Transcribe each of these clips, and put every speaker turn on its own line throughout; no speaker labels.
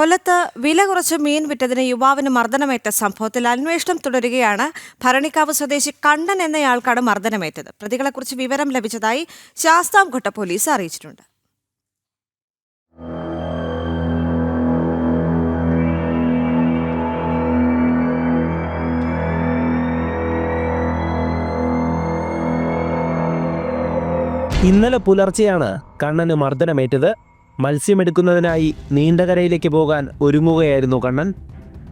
കൊല്ലത്ത് വില കുറച്ച് മീൻ വിറ്റതിന് യുവാവിന് മർദ്ദനമേറ്റ സംഭവത്തിൽ അന്വേഷണം തുടരുകയാണ്. ഭരണിക്കാവ് സ്വദേശി കണ്ണൻ എന്നയാൾക്കാണ് മർദ്ദനമേറ്റത്. പ്രതികളെക്കുറിച്ച് വിവരം ലഭിച്ചതായി ശാസ്താംകോട്ട പോലീസ് അറിയിച്ചിട്ടുണ്ട്.
ഇന്നലെ പുലർച്ചെയാണ് കണ്ണന് മർദ്ദനമേറ്റത്. മത്സ്യമെടുക്കുന്നതിനായി നീണ്ടകരയിലേക്ക് പോകാൻ ഒരുങ്ങുകയായിരുന്നു കണ്ണൻ.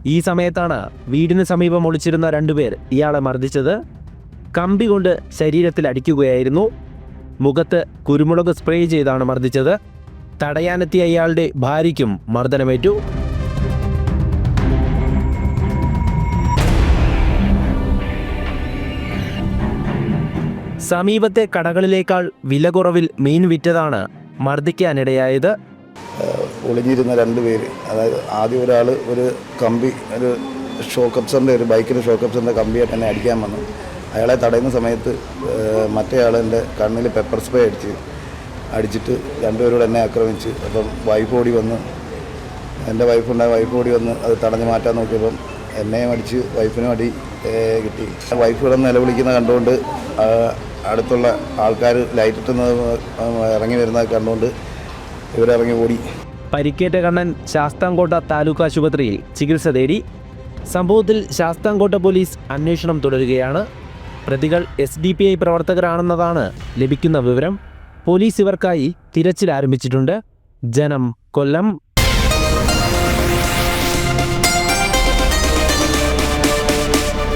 ഈ സമയത്താണ് വീടിന് സമീപം ഒളിച്ചിരുന്ന രണ്ടുപേർ ഇയാളെ മർദ്ദിച്ചത്. കമ്പി കൊണ്ട് ശരീരത്തിൽ അടിക്കുകയായിരുന്നു. മുഖത്ത് കുരുമുളക് സ്പ്രേ ചെയ്താണ് മർദ്ദിച്ചത്. തടയാനെത്തിയ ഇയാളുടെ ഭാര്യയ്ക്കും മർദ്ദനമേറ്റു. സമീപത്തെ കടകളിലേക്കാൾ വില കുറവിൽ മീൻ വിറ്റതാണ് മർദ്ദിക്കാനിടയായത്.
ഒളിഞ്ഞിരുന്ന രണ്ട് പേര്. അതായത് ആദ്യം ഒരാൾ ഒരു കമ്പി ഒരു ഷോക്ക് അപ്സറിന്റെ ഒരു ബൈക്കിന് ഷോക്ക് അപ്സറിന്റെ കമ്പിയായിട്ട് എന്നെ അടിക്കാൻ വന്നു. അയാളെ തടയുന്ന സമയത്ത് മറ്റേ ആൾ എന്റെ കണ്ണിൽ പെപ്പർ സ്പ്രേ അടിച്ച് അടിച്ചിട്ട് രണ്ടുപേരോട് എന്നെ ആക്രമിച്ച് അപ്പം വൈഫ് ഓടി വന്ന് എന്റെ വൈഫുണ്ടായ വൈഫ് ഓടി വന്ന് അത് തടഞ്ഞു മാറ്റാൻ നോക്കിയപ്പം എന്നെയും അടിച്ച് വൈഫിനും അടി കിട്ടി. വൈഫ് കിടന്ന് നിലവിളിക്കുന്ന കണ്ടുകൊണ്ട് അടുത്തുള്ള ആൾക്കാർ ലൈറ്റ് ഇട്ടുന്നത് ഇറങ്ങി വരുന്നത് കണ്ടുകൊണ്ട് ഇവരിറങ്ങി ഓടി.
പരിക്കേറ്റ കണ്ണൻ ശാസ്താംകോട്ട താലൂക്ക് ആശുപത്രിയിൽ ചികിത്സ തേടി. സംഭവത്തിൽ ശാസ്താംകോട്ട പോലീസ് അന്വേഷണം തുടരുകയാണ്. പ്രതികൾ എസ് ഡി പി ഐ പ്രവർത്തകരാണെന്നതാണ് ലഭിക്കുന്ന വിവരം. പോലീസ് ഇവർക്കായി തിരച്ചിൽ ആരംഭിച്ചിട്ടുണ്ട്. ജനം കൊല്ലം.